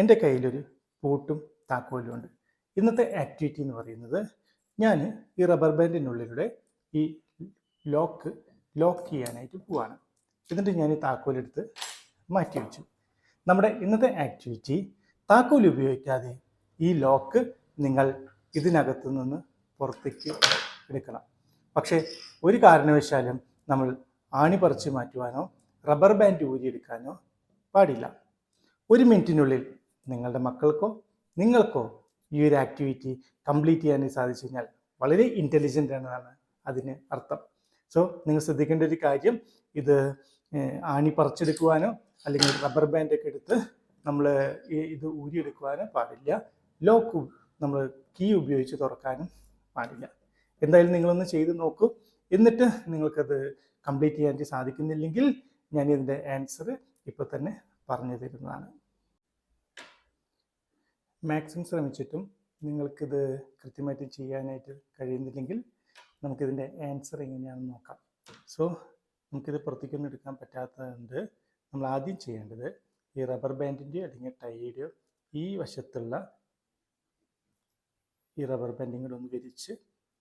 എന്റെ കയ്യിലൊരു പൂട്ടും താക്കോലും ഉണ്ട്. ഇന്നത്തെ ആക്ടിവിറ്റി എന്ന് പറയുന്നത് ഞാൻ ഈ റബ്ബർ ബാൻഡിനുള്ളിലൂടെ ഈ ലോക്ക് ലോക്ക് ചെയ്യാനായിട്ട് പോവാണ്. എന്നിട്ട് ഞാൻ ഈ താക്കോലെടുത്ത് മാറ്റി വെച്ചു. നമ്മുടെ ഇന്നത്തെ ആക്ടിവിറ്റി താക്കോൽ ഉപയോഗിക്കാതെ ഈ ലോക്ക് നിങ്ങൾ ഇതിനകത്ത് നിന്ന് പുറത്തേക്ക് എടുക്കണം. പക്ഷേ ഒരു കാരണവശാലും നമ്മൾ ആണി പറിച്ച് മാറ്റുവാനോ റബ്ബർ ബാൻഡ് ഊരിയെടുക്കാനോ പാടില്ല. ഒരു മിനിറ്റിനുള്ളിൽ നിങ്ങളുടെ മക്കൾക്കോ നിങ്ങൾക്കോ ഈ ഒരു ആക്ടിവിറ്റി കംപ്ലീറ്റ് ചെയ്യാൻ സാധിച്ചു കഴിഞ്ഞാൽ വളരെ ഇന്റലിജന്റ് എന്നതാണ് അതിന് അർത്ഥം. സോ നിങ്ങൾ ശ്രദ്ധിക്കേണ്ട ഒരു കാര്യം ഇത് ആണി പറിച്ചെടുക്കുവാനോ അല്ലെങ്കിൽ റബ്ബർ ബാൻഡ് ഒക്കെ എടുത്ത് നമ്മൾ ഇത് ഊരിയെടുക്കുവാനോ പാടില്ല. ലോക്ക് നമ്മൾ കീ ഉപയോഗിച്ച് തുറക്കാനും പാടില്ല. എന്തായാലും നിങ്ങളൊന്ന് ചെയ്ത് നോക്കൂ. എന്നിട്ട് നിങ്ങൾക്കത് കംപ്ലീറ്റ് ചെയ്യാൻ സാധിക്കുന്നില്ലെങ്കിൽ ഞാൻ ഇതിന്റെ ആൻസർ ഇപ്പോൾ തന്നെ പറഞ്ഞു തരുന്നതാണ് മാക്സിമം ശ്രമിച്ചിട്ടും നിങ്ങൾക്കിത് കൃത്യമായിട്ട് ചെയ്യാനായിട്ട് കഴിയുന്നില്ലെങ്കിൽ നമുക്കിതിന്റെ ആൻസർ എങ്ങനെയാണെന്ന് നോക്കാം. സോ നമുക്കിത് പുറത്തേക്കൊന്നും എടുക്കാൻ പറ്റാത്തതുകൊണ്ട് നമ്മൾ ആദ്യം ചെയ്യേണ്ടത് ഈ റബ്ബർ ബാൻഡിന്റെയോ അല്ലെങ്കിൽ ടൈയുടെയോ ഈ വശത്തുള്ള ഈ റബ്ബർ ബാൻഡിങ് കൂടെ ഒന്ന് വിരിച്ച്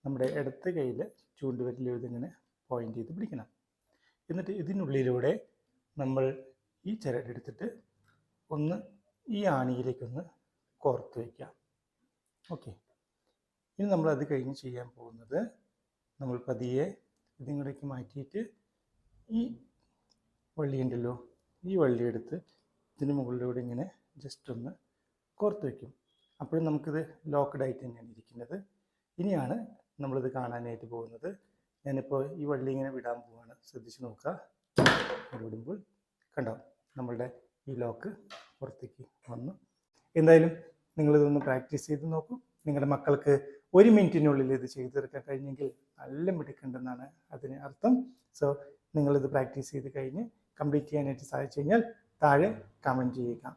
നമ്മുടെ ഇടത്ത് കയ്യിൽ ചൂണ്ടുവിരൽ ഇതിങ്ങനെ പോയിന്റ് ചെയ്ത് പിടിക്കണം. എന്നിട്ട് ഇതിനുള്ളിലൂടെ നമ്മൾ ഈ ചരടെടുത്തിട്ട് ഒന്ന് ഈ ആണിയിലേക്കൊന്ന് കോർത്ത് വയ്ക്കാം ഓക്കെ. ഇനി നമ്മൾ അത് കഴിഞ്ഞ് ചെയ്യാൻ പോകുന്നത് നമ്മൾ പതിയെ ഇതിങ്ങോട്ടേക്ക് മാറ്റിയിട്ട് ഈ വള്ളിയുണ്ടല്ലോ ഈ വള്ളി എടുത്ത് ഇതിന് മുകളിലൂടെ ഇങ്ങനെ ജസ്റ്റ് ഒന്ന് കോർത്ത് വയ്ക്കും അപ്പോഴും നമുക്കിത് ലോക്ക്ഡ് ആയിട്ട് തന്നെയാണ് ഇരിക്കുന്നത്. ഇനിയാണ് നമ്മളിത് കാണാനായിട്ട് പോകുന്നത്. ഞാനിപ്പോൾ ഈ വള്ളി ഇങ്ങനെ വിടാൻ പോവാണ്. ശ്രദ്ധിച്ച് നോക്കുക. ഇത് വിടുമ്പോൾ കണ്ടോ നമ്മളുടെ ഈ ലോക്ക് പുറത്തേക്ക് വന്നു. എന്തായാലും നിങ്ങളിതൊന്ന് പ്രാക്ടീസ് ചെയ്ത് നോക്കൂ. നിങ്ങളുടെ മക്കൾക്ക് ഒരു മിനിറ്റിനുള്ളിൽ ഇത് ചെയ്തു തീർക്കാൻ കഴിഞ്ഞെങ്കിൽ നല്ല മിടുക്കുണ്ടെന്നാണ് അതിന് അർത്ഥം. സോ നിങ്ങളിത് പ്രാക്ടീസ് ചെയ്ത് കഴിഞ്ഞ് കംപ്ലീറ്റ് ചെയ്യാനായിട്ട് സാധിച്ചു കഴിഞ്ഞാൽ താഴെ കമന്റ് ചെയ്യുക.